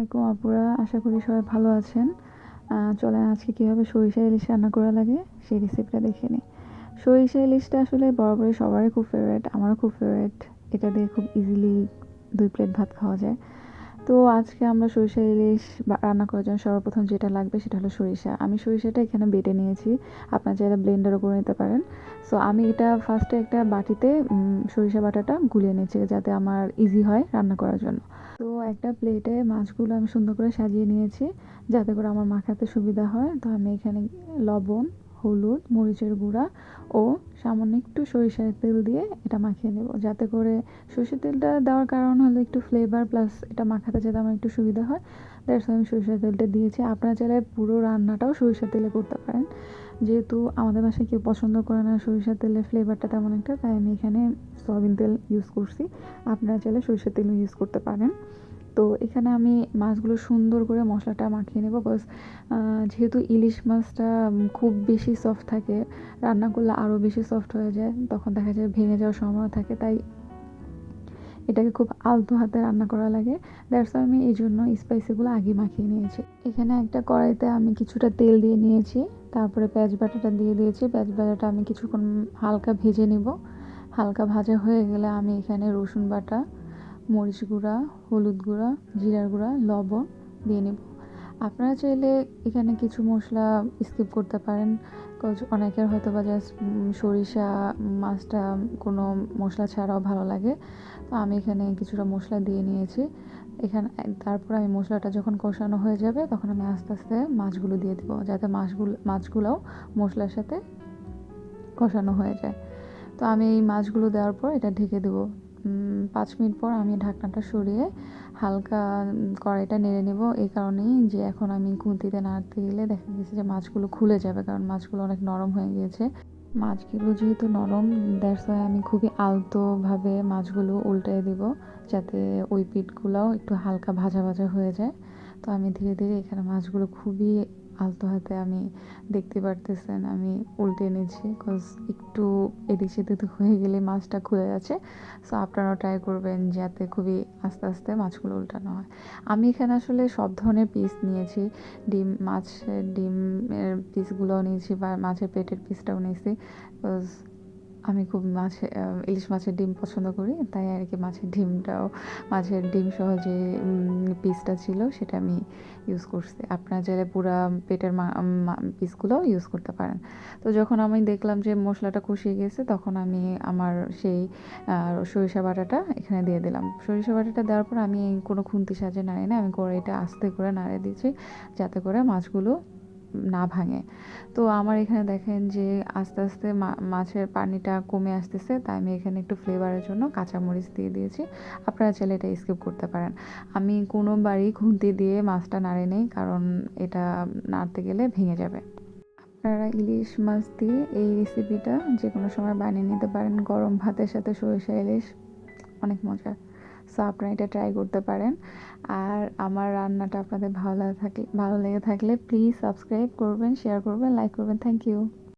আলাইকুম আপুরা, আশা করি সবাই ভালো আছেন। চলেন আজকে কীভাবে সরিষা ইলিশ রান্না করা লাগে সেই রেসিপিটা দেখে নিই। সরিষা ইলিশটা আসলে বরাবরই সবারই খুব ফেভারিট আমারও খুব ফেভারিট এটা দিয়ে খুব ইজিলি দুই প্লেট ভাত খাওয়া যায়। তো আজকে আমরা সরিষা ইলিশ রান্না করার জন্য সর্বপ্রথম যেটা লাগবে সেটা হলো সরিষা। আমি সরিষাটা এখানে বেটে নিয়েছি। আপনার চাইলে ব্লেন্ডারও করে নিতে পারেন। সো আমি এটা ফার্স্টে একটা বাটিতে সরিষা বাটাটা গুলিয়ে নিয়েছি যাতে আমার ইজি হয় রান্না করার জন্য। তো একটা প্লেটে মাছগুলো আমি সুন্দর করে সাজিয়ে নিয়েছি যাতে করে আমার মাখাতে সুবিধা হয়। তো আমি এখানে লবণ হলুদ, মরিচের গুঁড়া ও সামান্য একটু সরিষার তেল দিয়ে এটা মাখিয়ে নেব। যাতে করে সরিষার তেলটা দেওয়ার কারণ হলো একটু ফ্লেভার প্লাস এটা মাখাতে যাতে আমার একটু সুবিধা হয়। দ্যাটস আমি সরিষার তেলটা দিয়েছি। আপনারা চাইলে পুরো রান্নাটাও সরিষার তেলে করতে পারেন। যেহেতু আমাদের বাসায় কেউ পছন্দ করে না সরিষার তেলের ফ্লেভারটা তেমন একটা, তাই আমি এখানে সয়াবিন তেল ইউজ করছি। আপনারা চাইলে সরিষার তেলও ইউজ করতে পারেন। তো এখানে আমি মাছগুলো সুন্দর করে মশলাটা মাখিয়ে নেব বাস যেহেতু ইলিশ মাছটা খুব বেশি সফট থাকে, রান্না করলে আরও বেশি সফট হয়ে যায়, তখন দেখা যায় ভেঙে যাওয়ার সম্ভাবনা থাকে, তাই এটাকে খুব আলতো হাতে রান্না করা লাগে দ্যাটস আমি এই জন্য স্পাইসিগুলো আগে মাখিয়ে নিয়েছি। এখানে একটা কড়াইতে আমি কিছুটা তেল দিয়ে নিয়েছি, তারপরে পেঁয়াজ বাটাটা দিয়ে দিয়েছি, পেঁয়াজ বাটাটা আমি কিছুক্ষণ হালকা ভেজে নিব, হালকা ভাজা হয়ে গেলে আমি এখানে রসুন বাটা মরিচ গুঁড়া, হলুদ গুঁড়া, জিরার গুঁড়া, লবণ দিয়ে নেব। আপনারা চাইলে এখানে কিছু মশলা স্কিপ করতে পারেন। অনেকের হয়তো বা জাস্ট সরিষা, মাছটা কোনো মশলা ছাড়াও ভালো লাগে। তো আমি এখানে কিছুটা মশলা দিয়ে নিয়েছি। এখানে, তারপর আমি মশলাটা যখন কষানো হয়ে যাবে, তখন আমি আস্তে আস্তে মাছগুলো দিয়ে দেবো, যাতে মাছগুলো, মাছগুলোও মশলার সাথে কষানো হয়ে যায়। তো আমি এই মাছগুলো দেওয়ার পর এটা ঢেকে দেবো। পাঁচ মিনিট পর আমি ঢাকনাটা সরিয়ে হালকা কড়াইটা নেড়ে নেব। এই কারণেই যে এখন আমি খুন্তিতে নাড়তে গেলে দেখা গেছে যে মাছগুলো খুলে যাবে, কারণ মাছগুলো অনেক নরম হয়ে গিয়েছে। মাছগুলো যেহেতু নরম দ্যাটস ওয়াই আমি খুবই আলতোভাবে মাছগুলো উল্টে দিব, যাতে ওই পিঠগুলোও একটু হালকা ভাজা ভাজা হয়ে যায়। তো আমি ধীরে ধীরে এখানে মাছগুলো খুবই আলতো হাতে আমি দেখতে পারতেছেন, আমি উল্টে নিচ্ছি বিকজ একটু এদিক সেদিক হয়ে গেলে মাছটা খুলে যাচ্ছে। সো আপনারাও ট্রাই করবেন যাতে খুবই আস্তে আস্তে মাছগুলো উল্টানো হয়। আমি এখানে আসলে সব ধরনের পিস নিয়েছি। ডিম, মাছের ডিমের পিসগুলোও নিয়েছি বা মাছের পেটের পিসটাও নিয়েছি। বিকজ আমি খুব মাছে ইলিশ মাছের ডিম পছন্দ করি, তাই আর কি মাছের ডিমটাও, মাছের ডিম সহ যে পিসটা ছিল সেটা আমি ইউজ করছি। আপনারা চাইলে পুরা পেটের পিসগুলোও ইউজ করতে পারেন। তো যখন আমি দেখলাম যে মশলাটা কষিয়ে গেছে, তখন আমি আমার সেই সরিষা বাটাটা এখানে দিয়ে দিলাম। সরিষা বাটাটা দেওয়ার পর আমি কোনো খুন্তি সাজে নাড়ি না আমি কড়াইটা আস্তে করে নাড়িয়ে দিয়েছি যাতে করে মাছগুলো না ভাঙে। তো আমার এখানে দেখেন যে আস্তে আস্তে মাছের পানিটা কমে আসতেছে, তাই আমি এখানে একটু ফ্লেভারের জন্য কাঁচামরিচ দিয়ে দিয়েছি। আপনারা চাইলে এটা স্কিপ করতে পারেন। আমি কোনোবারই খুন্তি দিয়ে মাছটা নাড়ে নেই, কারণ এটা নাড়তে গেলে ভেঙে যাবে। আপনারা ইলিশ মাছ দিয়ে এই রেসিপিটা যে কোনো সময় বানিয়ে নিতে পারেন। গরম ভাতের সাথে সরিষা ইলিশ, অনেক মজা। সো আপনারা এটা ট্রাই করতে পারেন। আর আমার রান্নাটা আপনাদের ভালো লাগে থাকলে, ভালো লেগে থাকলে প্লিজ সাবস্ক্রাইব করবেন শেয়ার করবেন লাইক করবেন। Thank you